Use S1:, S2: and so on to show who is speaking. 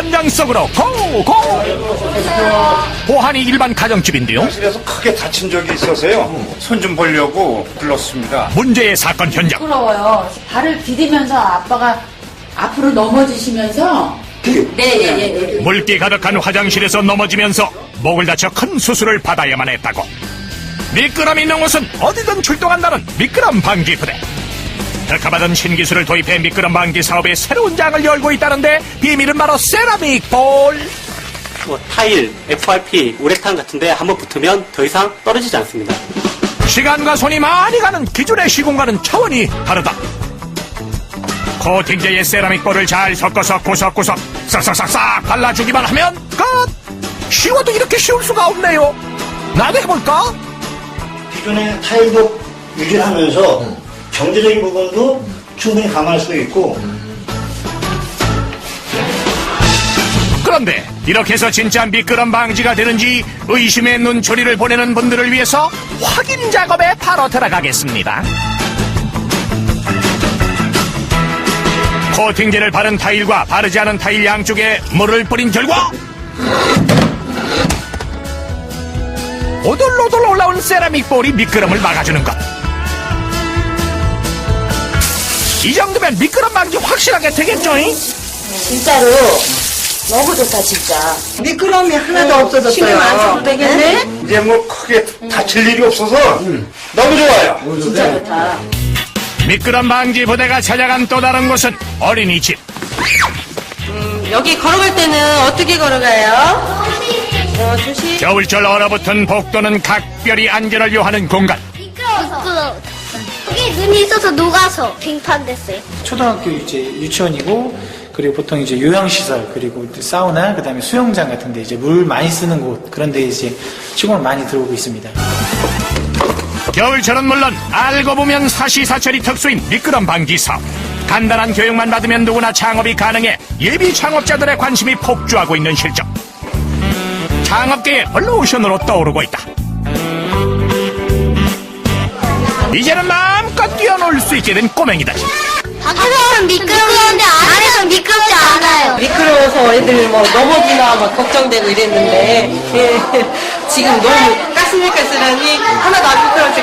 S1: 현장 속으로 고고 보안이 일반 가정집인데요
S2: 그래서 크게 다친 적이 있어서요. 손 좀 보려고 불렀습니다.
S1: 문제의 사건 현장
S3: 부끄러워요. 발을 디디면서 아빠가 앞으로 넘어지시면서 네, 예, 예, 예.
S1: 물기 가득한 화장실에서 넘어지면서 목을 다쳐 큰 수술을 받아야만 했다고 미끄럼이 있는 곳은 어디든 출동한다는 미끄럼 방지 부대 특허받은 신기술을 도입해 미끄럼 방지 사업의 새로운 장을 열고 있다는데 비밀은 바로 세라믹 볼
S4: 뭐 타일, FRP, 우레탄 같은데 한번 붙으면 더 이상 떨어지지 않습니다.
S1: 시간과 손이 많이 가는 기존의 시공과는 차원이 다르다. 코팅제의 세라믹 볼을 잘 섞어서 구석구석 싹싹싹싹 발라주기만 하면 끝! 쉬워도 이렇게 쉬울 수가 없네요. 나도 해볼까?
S5: 기존의 타일도 유지하면서 경제적인 부분도 충분히 감안할 수 있고
S1: 그런데 이렇게 해서 진짜 미끄럼 방지가 되는지 의심의 눈초리를 보내는 분들을 위해서 확인 작업에 바로 들어가겠습니다. 코팅제를 바른 타일과 바르지 않은 타일 양쪽에 물을 뿌린 결과 오돌오돌 올라온 세라믹 볼이 미끄럼을 막아주는 것. 이 정도면 미끄럼 방지 확실하게 되겠죠? 잉?
S3: 진짜로 너무 좋다, 진짜.
S6: 미끄럼이 하나도 없어졌어요.
S3: 신경 안 써도 되겠네?
S2: 이제 뭐 크게 다칠 일이 없어서 너무 좋아요.
S3: 진짜 좋다.
S1: 미끄럼 방지 부대가 찾아간 또 다른 곳은 어린이집.
S6: 여기 걸어갈 때는 어떻게 걸어가요? 어, 조심.
S1: 겨울철 얼어붙은 복도는 각별히 안전을 요하는 공간.
S7: 미끄러워서. 여기 눈이 있어서 녹아서 빙판됐어요.
S8: 초등학교 이제 유치원이고 그리고 보통 이제 요양시설 그리고 또 사우나 그다음에 수영장 같은데 이제 물 많이 쓰는 곳 그런 데 이제 시공을 많이 들어오고 있습니다.
S1: 겨울철은 물론 알고 보면 사시사철이 특수인 미끄럼 방지 사업. 간단한 교육만 받으면 누구나 창업이 가능해 예비 창업자들의 관심이 폭주하고 있는 실정. 창업계의 블루오션으로 떠오르고 있다. 이제는 마음껏 뛰어놀 수 있게 된 꼬맹이다.
S7: 밖에서는 미끄러운데 안에서는 미끄럽지 않아요.
S6: 미끄러워서 애들 뭐 넘어지나 막 걱정되고 이랬는데 예, 지금 너무 까슬까슬하니 하나도 안 미끄러질